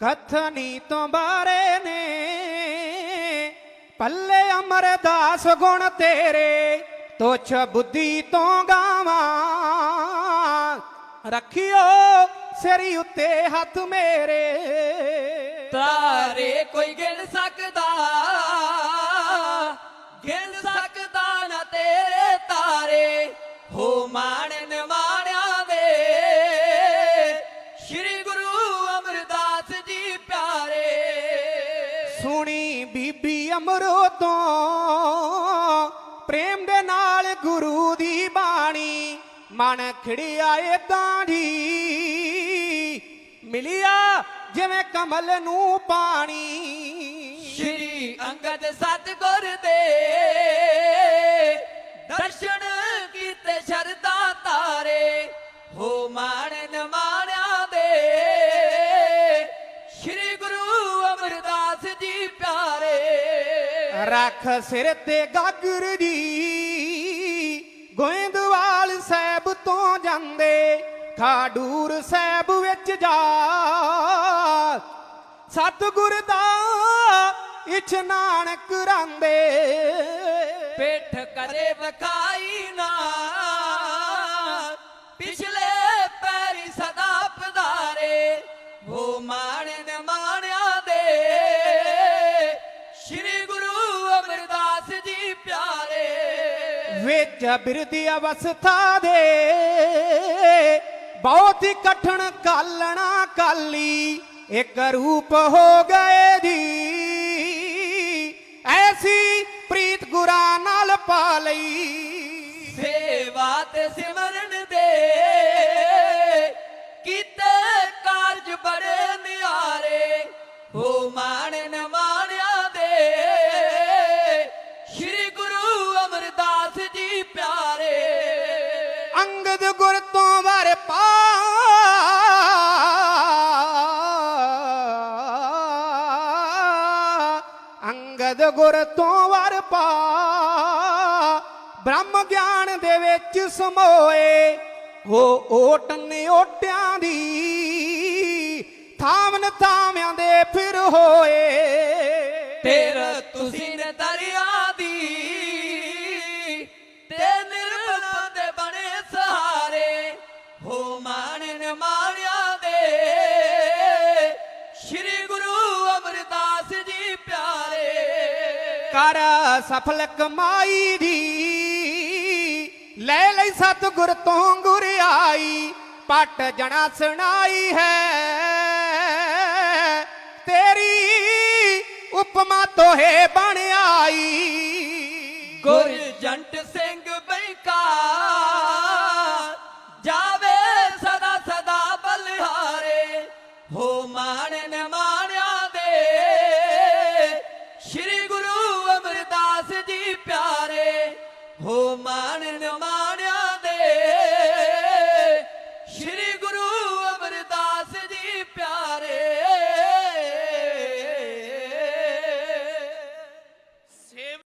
ਕਥਨੀ ਤੋਂ ਬਾਰੇ ਨੇ। ਪੱਲੇ ਅਮਰਦਾਸ ਗੁਣ ਤੇਰੇ, ਤੋਛ ਬੁੱਧੀ ਤੋਂ ਗਾਵਾਂ। ਰੱਖਿਓ ਸਿਰ ਉੱਤੇ ਹੱਥ ਮੇਰੇ। ਤਾਰੇ ਕੋਈ ਗਿਣ ਸਕਦਾ। ਸੁਣੀ ਬੀਬੀ ਅਮਰੋ ਤੋਂ ਪ੍ਰੇਮ ਦੇ ਨਾਲ ਗੁਰੂ ਦੀ ਬਾਣੀ ਮਨ ਖੜਿਆ ਏਦਾਂ ਦੀ ਮਿਲਿਆ ਜਿਵੇਂ ਕਮਲ ਨੂੰ ਪਾਣੀ। ਸ਼੍ਰੀ ਅੰਗਦ ਸਤਗੁਰ ਦੇ ਦਰਸ਼ਨ ਕੀਤੇ ਸ਼ਰਦਾ ਤਾਰੇ। ਹੋ ਮਾਣਨ ਰੱਖ ਸਿਰ ਤੇ ਗਾਗਰ ਦੀ ਗੋਇੰਦਵਾਲ ਸਾਹਿਬ ਤੋਂ ਜਾਂਦੇ, ਖਾਡੂਰ ਸਾਹਿਬ ਵਿੱਚ ਜਾ। ਸਤਿਗੁਰ ਦਾ ਇਸ਼ਨਾਨ ਕਰਾਂਦੇ ਪੇਠ ਕਰੇ ਵਖਾਈ ਨਾ। ਵਿੱਚ ਬਿਰਦੀ ਅਵਸਥਾ ਦੇ। ਬਹੁਤ ਹੀ ਕਠਣ ਕਾਲਣਾ ਕਾਲੀ, ਇੱਕ ਰੂਪ ਹੋ ਗਏ ਜੀ। ਐਸੀ ਪ੍ਰੀਤ ਗੁਰਾਂ ਨਾਲ ਪਾ ਲਈ। ਸੇਵਾ ਤੇ ਸਿਮਰਨ ਅੰਗਦ ਗੁਰ ਤੋਂ ਵਰ ਪਾ। ਅੰਗਦ ਗੁਰ ਤੋਂ ਵਰ ਪਾ। ਬ੍ਰਹਮ ਗਿਆਨ ਦੇ ਵਿੱਚ ਸਮੋਏ। ਹੋ ਓਟਨ ਓਟਿਆਂ ਦੀ। ਥਾਮਨ ਥਾਮਿਆਂ ਦੇ ਫਿਰ ਹੋਏ। ਤੇਰ ਤੁਸੀਂ ਨੇ ਦਰਿਆ ਕਰ ਸਫਲ ਕਮਾਈ ਦੀ। ਲੈ ਲਈ ਸਤਗੁਰ ਤੋਂ ਗੁਰ ਆਈ, ਪਟ ਜਣਾ ਸੁਣਾਈ ਹੈ। ਤੇਰੀ ਉਪਮਾ ਤੋਹੇ ਬਣ ਆਈ। ਗੁਰ ਜੰਟ ਸਿੰਘ ਬੈਕਾਰ, ਜਾਵੇ ਸਦਾ ਸਦਾ ਬਲਿਹਾਰੇ, ਹੋ ਮਾਣ ਨਮਾ Oh my